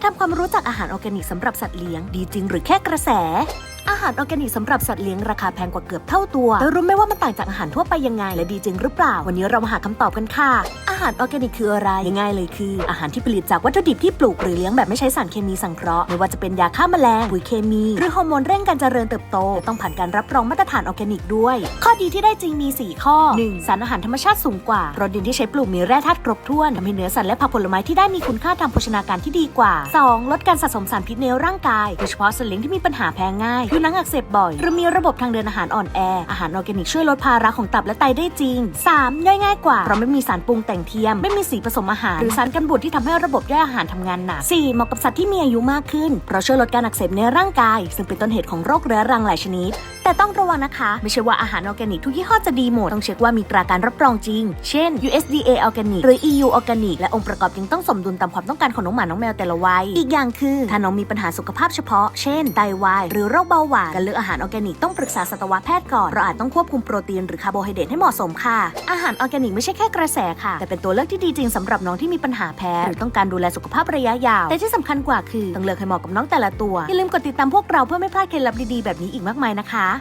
มาทำความรู้จักอาหารออร์แกนิกสำหรับสัตว์เลี้ยงดีจริงหรือแค่กระแส อาหารออร์แกนิกสำหรับสัตว์เลี้ยงราคาแพงกว่าเกือบเท่าตัวแต่รู้ไหมว่ามันต่างจากอาหารทั่วไปยังไง และดีจริงหรือเปล่า วันนี้เรามาหาคำตอบกันค่ะ อาหารออร์แกนิกคืออะไรง่ายๆเลยคือ อาหารที่ผลิตจากวัตถุดิบที่ปลูกหรือเลี้ยงแบบไม่ใช้สารเคมีสังเคราะห์ไม่ว่าจะเป็นยาฆ่าแมลงปุ๋ยเคมี หรือฮอร์โมนเร่งการเจริญเติบโตต้องผ่านการรับรองมาตรฐานออร์แกนิกด้วย ข้อดีที่ได้จริงมี 4 ข้อ 1. สารอาหารธรรมชาติสูงกว่าเพราะดินที่ใช้ปลูกมีแร่ธาตุครบถ้วนทำให้เนื้อสัตว์และผักผลไม้ที่ได้มีคุณค่าทางโภชนาการที่ดีกว่า 2. ลดการสะสมสารพิษในร่างกายโดยเฉพาะสัตว์เลี้ยงที่มีปัญหาแพ้ง่ายผิวหนังอักเสบบ่อยหรือมีระบบทางเดินอาหารอ่อนแอ อาหารออร์แกนิกช่วยลดภาระของตับและไตได้จริง 3. ย่อยง่ายกว่าเพราะไม่มีสารปรุงแต่งเทียม ไม่มีสีผสมอาหาร หรือสารกันบูดที่ทำให้ระบบย่อยอาหารทำงานหนัก 4. เหมาะกับสัตว์ที่มีอายุมากขึ้นเพราะช่วยลดการอักเสบในร่างกาย ซึ่งเป็นต้นเหตุของโรคเรื้อรังหลายชนิด แต่ต้องระวังนะคะ ไม่ใช่ว่าอาหารออร์แกนิกทุกยี่ห้อจะดีหมด ต้องเช็คว่ามีตราการรับรองจริง เช่น USDA ออร์แกนิกหรือ EU ออร์แกนิกและองค์ประกอบยังต้องสมดุลตามความต้องการของน้องหมาน้องแมวแต่ละวัย อีกอย่างคือ ถ้าน้องมีปัญหาสุขภาพเฉพาะ เช่นไตวายหรือโรคเบาหวานการเลือกอาหารออร์แกนิกต้องปรึกษาสัตวแพทย์ก่อนเราอาจต้องควบคุมโปรตีนหรือคาร์โบไฮเดรตให้เหมาะสมค่ะ อาหารออร์แกนิกไม่ใช่แค่กระแสค่ะ แต่เป็นตัวเลือกที่ดีจริงสำหรับน้องที่มีปัญหาแพ้หรือต้องการดูแลสุขภาพระยะยาว แต่ที่สำคัญกว่าคือต้องเลือกให้เหมาะกับน้องแต่ละตัวอย่าลืมกดติดตามพวกเราเพื่อไม่พลาดเคล็ดลับดีๆแบบนี้อีกมากมายนะคะ